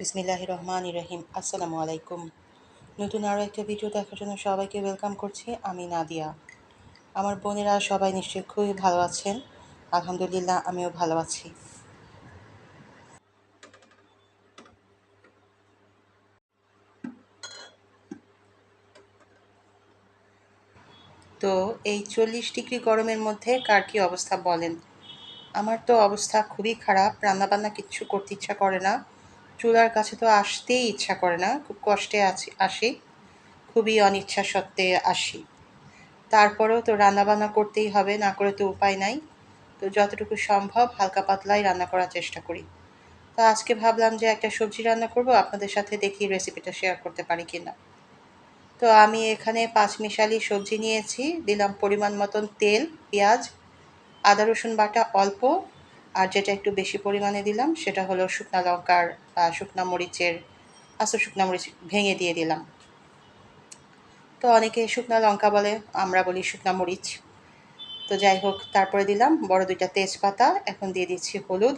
বিসমিল্লাহ রহমান রহিম আসসালামু আলাইকুম নতুন আরও একটা ভিডিও দেখার জন্য সবাইকে ওয়েলকাম করছি, আমি নাদিয়া। আমার বোনেরা সবাই নিশ্চয়ই খুবই ভালো আছেন। আলহামদুলিল্লাহ, আমিও ভালো আছি। তো এই চল্লিশ ডিগ্রি গরমের মধ্যে কার কী অবস্থা বলেন? আমার তো অবস্থা খুবই খারাপ, রান্নাবান্না কিচ্ছু করতে ইচ্ছা করে না। চুলার কাছে তো আসতেই ইচ্ছা করে না, খুব কষ্টে আছি, আসি, খুবই অনিচ্ছা সত্ত্বে আসি। তারপরেও তো রান্নাবান্না করতেই হবে, না করে তো উপায় নাই। তো যতটুকু সম্ভব হালকা পাতলাই রান্না করার চেষ্টা করি। তো আজকে ভাবলাম যে একটা সবজি রান্না করব, আপনাদের সাথে দেখি রেসিপিটা শেয়ার করতে পারি কি না তো আমি এখানে পাঁচ মিশালি সবজি নিয়েছি, দিলাম পরিমাণ মতন তেল, পেঁয়াজ, আদা, রসুন বাটা অল্প আর যেটা একটু বেশি পরিমাণে দিলাম, সেটা হলো শুকনা লঙ্কার বা শুকনা মরিচের, আস্ত শুকনা মরিচ ভেঙে দিয়ে দিলাম। তো অনেকে শুকনা লঙ্কা বলে, আমরা বলি শুকনা মরিচ। তো যাই হোক, তারপরে দিলাম বড় দুইটা তেজপাতা, এখন দিয়ে দিচ্ছি হলুদ,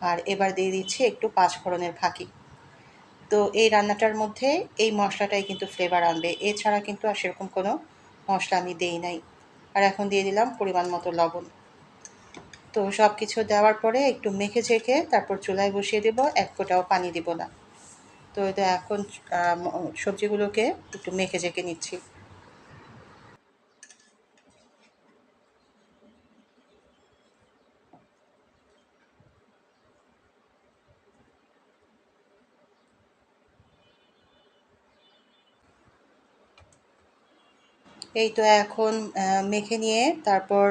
আর এবার দিয়ে দিচ্ছি একটু পাঁচ ফোড়নের ফাঁকি। তো এই রান্নাটার মধ্যে এই মশলাটাই কিন্তু ফ্লেভার আনবে। এছাড়া কিন্তু আর সেরকম কোনো মশলা আমি দেই নাই। আর এখন দিয়ে দিলাম পরিমাণ মতো লবণ। তো সব কিছু দেওয়ার পরে একটু মেখে ঝেঁকে তারপর চুলায় বসিয়ে দেব, এক ফোঁটাও পানি দিব না। তো এটা এখন সবজিগুলোকে একটু মেখে ঝেঁকে নিচ্ছি। এই তো এখন মেখে নিয়ে তারপর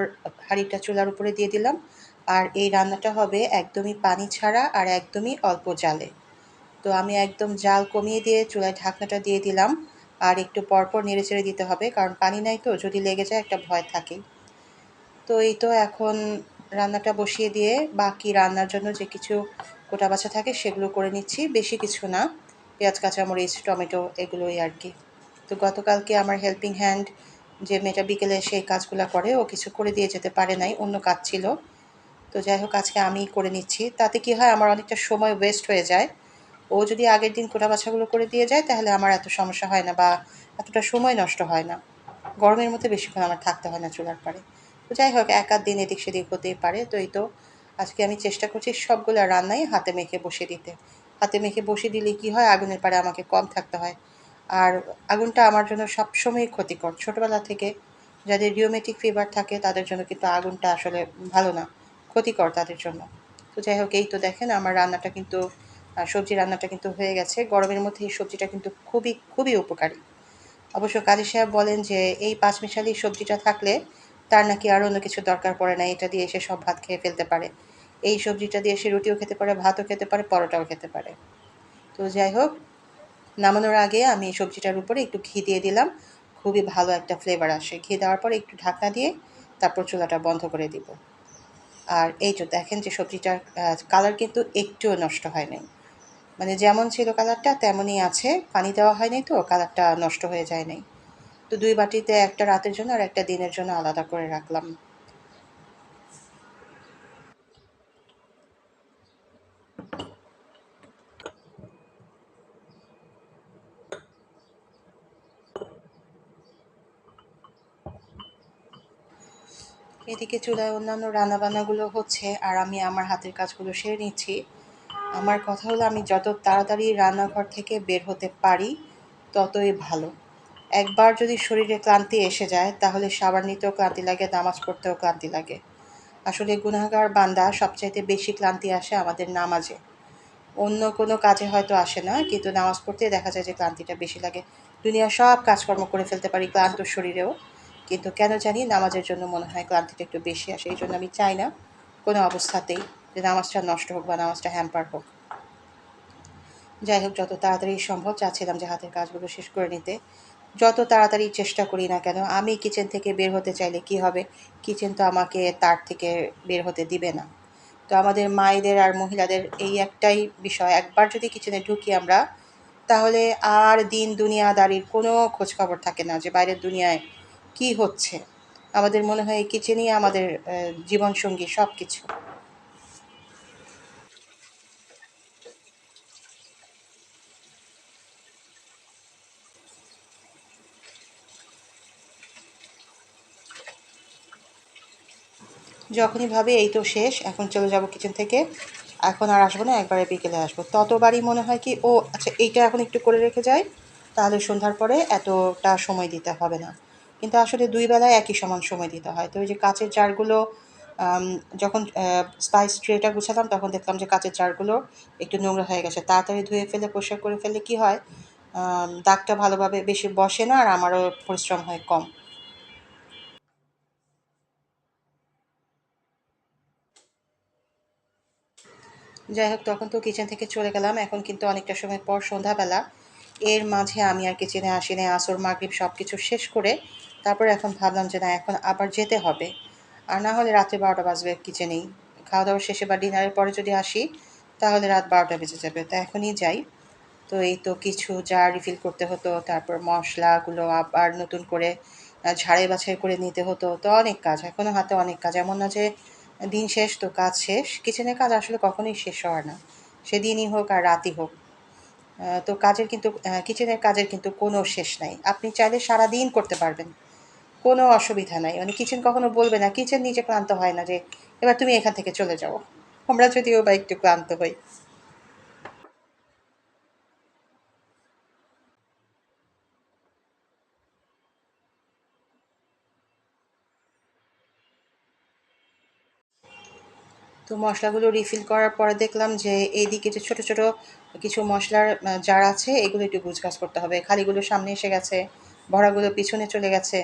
হাঁড়িটা চুলার উপরে দিয়ে দিলাম। আর এই রান্নাটা হবে একদমই পানি ছাড়া আর একদমই অল্প জালে। তো আমি একদম জাল কমিয়ে দিয়ে চুলায় ঢাকনাটা দিয়ে দিলাম। আর একটু পরপর নেড়ে চেড়ে দিতে হবে, কারণ পানি নাই তো, যদি লেগে যায় একটা ভয় থাকে। তো এই তো এখন রান্নাটা বসিয়ে দিয়ে বাকি রান্নার জন্য যে কিছু গোটা বাছা থাকে সেগুলো করে নিচ্ছি, বেশি কিছু না। পেঁয়াজ, কাঁচামরিচ, টমেটো, এগুলোই আর কি। তো গতকালকে আমার হেল্পিং হ্যান্ড যে মেয়েটা বিকেলে সেই কাজগুলো করে, ও কিছু করে দিয়ে যেতে পারে নাই, অন্য কাজ ছিল। তো যাই হোক, আজকে আমি করে নিচ্ছি। তাতে কি হয়, আমার অনেকটা সময় ওয়েস্ট হয়ে যায়। ও যদি আগের দিন কোটা বাছাগুলো করে দিয়ে যায়, তাহলে আমার এত সমস্যা হয় না বা এতটা সময় নষ্ট হয় না। গরমের মধ্যে বেশিক্ষণ আমার থাকতে হয় না চুলার পারে তো যাই হোক, এক আধ দিন এদিক সেদিক হতেই পারে। তো এই তো, আজকে আমি চেষ্টা করছি সবগুলো রান্নাই হাতে মেখে বসে দিতে। হাতে মেখে বসে দিলে কি হয়, আগুনের পারে আমাকে কম থাকতে হয়। আর আগুনটা আমার জন্য সবসময় ক্ষতিকর। ছোটোবেলা থেকে যাদের রিওমেটিক ফিভার থাকে, তাদের জন্য কিন্তু আগুনটা আসলে ভালো না, ক্ষতিকর তাদের জন্য। তো যাই হোক, এই তো দেখেন আমার রান্নাটা কিন্তু সবজি রান্নাটা কিন্তু হয়ে গেছে। গরমের মধ্যে এই সবজিটা কিন্তু খুবই খুবই উপকারী। অবশ্য কাজী সাহেব বলেন যে, এই পাঁচমিশালি সবজিটা থাকলে তার নাকি আর অন্য কিছু দরকার পড়ে না, এটা দিয়ে সে সব ভাত খেয়ে ফেলতে পারে। এই সবজিটা দিয়ে সে রুটিও খেতে পারে, ভাতও খেতে পারে, পরোটাও খেতে পারে। তো যাই হোক নামানোর আগে আমি সবজিটার উপরে একটু ঘি দিয়ে দিলাম। খুবই ভালো একটা ফ্লেভার আসে। ঘি দেওয়ার পরে একটু ঢাকনা দিয়ে তারপর চুলাটা বন্ধ করে দিব। আর এই তো দেখেন যে সবজিটার কালার কিন্তু একটুও নষ্ট হয় নাই মানে যেমন ছিল কালারটা তেমনই আছে। পানি দেওয়া হয়নি তো কালারটা নষ্ট হয়ে যায় নাই তো দুই বাটিতে একটা রাতের জন্য আর একটা দিনের জন্য আলাদা করে রাখলাম। এদিকে চুলায় অন্যান্য রান্নাবান্নাগুলো হচ্ছে আর আমি আমার হাতের কাজগুলো সেরে নিচ্ছি। আমার কথা হলো আমি যত তাড়াতাড়ি রান্নাঘর থেকে বের হতে পারি ততই ভালো। একবার যদি শরীরে ক্লান্তি এসে যায়, তাহলে সাবার নিতেও ক্লান্তি লাগে, নামাজ পড়তেও ক্লান্তি লাগে। আসলে গুনাগার বান্দা সবচাইতে বেশি ক্লান্তি আসে আমাদের নামাজে। অন্য কোনো কাজে হয়তো আসে না, কিন্তু নামাজ পড়তে দেখা যায় যে ক্লান্তিটা বেশি লাগে। দুনিয়া সব কাজকর্ম করে ফেলতে পারি ক্লান্ত শরীরেও। কিন্তু কেন জানি নামাজের জন্য মনে হয় ক্লান্তিটা একটু বেশি আসে, এই জন্য আমি চাই না কোনো অবস্থাতেই যে নামাজটা নষ্ট হোক বা নামাজটা হ্যাম্পার হোক। যাই হোক যত তাড়াতাড়ি সম্ভব চাচ্ছিলাম যে হাতের কাজগুলো শেষ করে নিতে। যত তাড়াতাড়ি চেষ্টা করি না কেন, আমি কিচেন থেকে বের হতে চাইলে কি হবে? কিচেন তো আমাকে তার থেকে বের হতে দিবে না। তো আমাদের মায়েদের আর মহিলাদের এই একটাই বিষয়, একবার যদি কিচেনে ঢুকি আমরা, তাহলে আর দিন দুনিয়াদারির কোনো খোঁজখবর থাকে না যে বাইরের দুনিয়ায় কি হচ্ছে? আমাদের মনে হয় কিচেনই আমাদের জীবনসঙ্গী সব কিছু যখনই ভাবে এই তো শেষ, এখন চলে যাব কিচেন থেকে, এখন আর আসব না, একবারে বিকেলে আসব। ততবারই মনে হয় কি, ও আচ্ছা এইটা এখন একটু করে রেখে যাই, তাহলে সন্ধ্যার পরে এতটা সময় দিতে হবে না। কিন্তু আসলে দুই বেলায় একই সমান সময় দিতে হয়। তো ওই যে কাচের জারগুলো যখন স্পাইস ট্রেটা গুছালাম, তখন দেখলাম যে কাঁচের জারগুলো একটু নোংরা হয়ে গেছে। তাড়াতাড়ি ধুয়ে ফেলে, পরিষ্কার করে ফেলে কি হয়? দাগটা ভালোভাবে বেশি বসে না আর আমারও পরিশ্রম হয় কম। যাই হোক, তখন তো কিচেন থেকে চলে গেলাম। এখন কিন্তু অনেকটা সময় পর সন্ধ্যাবেলা। এর মাঝে আমি আর কিচেনে আসি না আসর, মাগরীব সব কিছু শেষ করে তারপর এখন ভাবলাম যে না, এখন আবার যেতে হবে। আর না হলে রাত্রে বারোটা বাজবে কিচেনেই। খাওয়া দাওয়া শেষে বা ডিনারের পরে যদি আসি, তাহলে রাত বারোটা বেজে যাবে। তো এখনই যাই। তো এই তো কিছু যা রিফিল করতে হতো, তারপর মশলাগুলো আবার নতুন করে ঝাড়াই বাছাই করে নিতে হতো। তো অনেক কাজ এখনও হাতে অনেক কাজ। এমন না যে দিন শেষ তো কাজ শেষ। কিচেনের কাজ আসলে কখনোই শেষ হওয়ার না। সেদিনই হোক আর রাতই হোক। তো কাজের কিন্তু কিচেনের কাজের কিন্তু কোনো শেষ নাই। আপনি চাইলে সারা দিন করতে পারবেন। কোনো অসুবিধা নাই। মানে কিচেন কখনো বলবে না। কিচেন নিজে ক্লান্ত হয় না যে, এবার তুমি এখান থেকে চলে যাও। আমরা যদিও বা একটু ক্লান্ত হই। তো মশলাগুলো রিফিল করার পরে দেখলাম যে, এইদিকে যে ছোট ছোট কিছু মশলার জার আছে, এগুলো একটু গুছগাছ করতে হবে। খালিগুলো সামনে এসে গেছে, ভরাগুলো পিছনে চলে গেছে।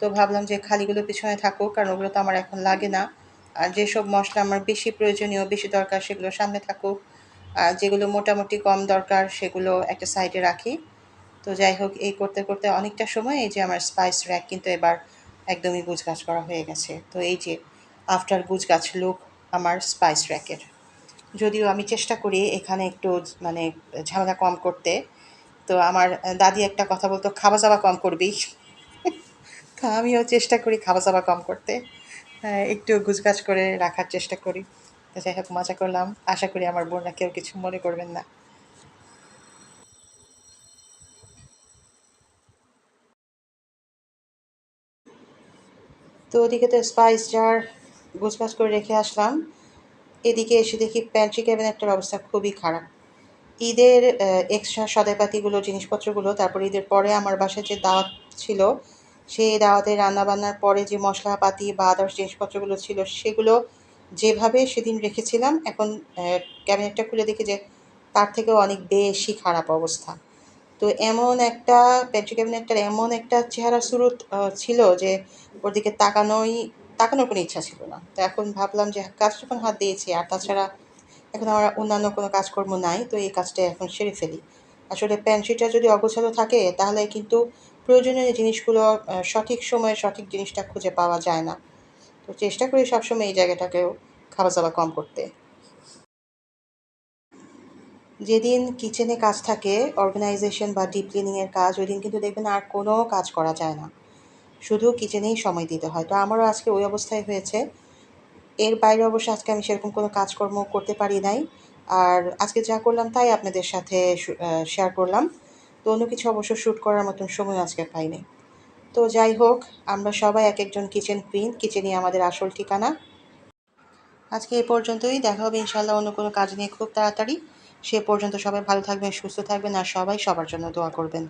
তো ভাবলাম যে খালিগুলো পিছনে থাকুক, কারণ ওগুলো তো আমার এখন লাগে না। আর যেসব মশলা আমার বেশি প্রয়োজনীয়, বেশি দরকার, সেগুলো সামনে থাকুক। আর যেগুলো মোটামুটি কম দরকার, সেগুলো একটা সাইডে রাখি। তো যাই হোক, এই করতে করতে অনেকটা সময়, এই যে আমার স্পাইস র্যাক কিন্তু এবার একদমই গুছগাছ করা হয়ে গেছে। তো এই যে আফটার গুছগাছ লুক আমার স্পাইস র্যাকের যদিও আমি চেষ্টা করি এখানে একটু মানে ঝামেলা কম করতে। তো আমার দাদি একটা কথা বলতো, খাওয়া দাওয়া কম করবি। আমিও চেষ্টা করি খাওয়া দাওয়া কম করতে। একটু গুছগাছ করে রাখার চেষ্টা করি। যাই হোক, মজা করলাম। আশা করি আমার বোনরা কেউ কিছু মনে করবেন না। তো ওদিকে তো স্পাইস জার গুছগাছ করে রেখে আসলাম। এদিকে এসে দেখি প্যান্ট্রি ক্যাবিনেটটার অবস্থা খুবই খারাপ। ঈদের এক্সট্রা সদাইপাতিগুলো, জিনিসপত্রগুলো, তারপর ঈদের পরে আমার বাসায় যে দাওয়াত ছিল সেই দাওয়াতে রান্নাবান্নার পরে যে মশলাপাতি বা আদার্স জিনিসপত্রগুলো ছিল সেগুলো যেভাবে সেদিন রেখেছিলাম, এখন ক্যাবিনেটটা খুলে দেখি যে তার থেকেও অনেক বেশি খারাপ অবস্থা। তো এমন একটা প্যান্ট্রি ক্যাবিনেটটার এমন একটা চেহারা সুরত ছিল যে ওর দিকে তাকানোই, তাকানোর কোনো ইচ্ছা ছিল না। তো এখন ভাবলাম যে কাজ যখন হাত দিয়েছি, আর তাছাড়া এখন আমার অন্যান্য কোনো কাজকর্ম নাই, তো এই কাজটা এখন সেরে ফেলি। আসলে প্যান্ট্রিটা যদি অগোছালো থাকে, তাহলে কিন্তু প্রয়োজনীয় জিনিসগুলো সঠিক সময়ে সঠিক জিনিসটা খুঁজে পাওয়া যায় না। তো চেষ্টা করি সবসময় এই জায়গাটাকেও খাওয়া দাওয়া কম করতে। যেদিন কিচেনে কাজ থাকে অর্গানাইজেশন বা ডিপ ক্লিনিংয়ের কাজ ওই দিন কিন্তু দেখবেন আর কোনো কাজ করা যায় না। শুধু কিচেনেই সময় দিতে হয়। তো আমারও আজকে ওই অবস্থায় হয়েছে। এর বাইরে অবশ্য আজকে আমি সেরকম কোনো কাজকর্ম করতে পারি নাই। আর আজকে যা করলাম তাই আপনাদের সাথে শেয়ার করলাম। তো অন্য কিছু অবশ্য শ্যুট করার মতন সময় আজকে পাইনি। তো যাই হোক, আমরা সবাই এক একজন কিচেন কুইন কিচেনই আমাদের আসল ঠিকানা। আজকে এই পর্যন্তই, দেখা হবে ইনশাল্লাহ অন্য কোনো কাজ নিয়ে খুব তাড়াতাড়ি। সে পর্যন্ত সবাই ভালো থাকবেন, সুস্থ থাকবেন, আর সবাই সবার জন্য দোয়া করবেন।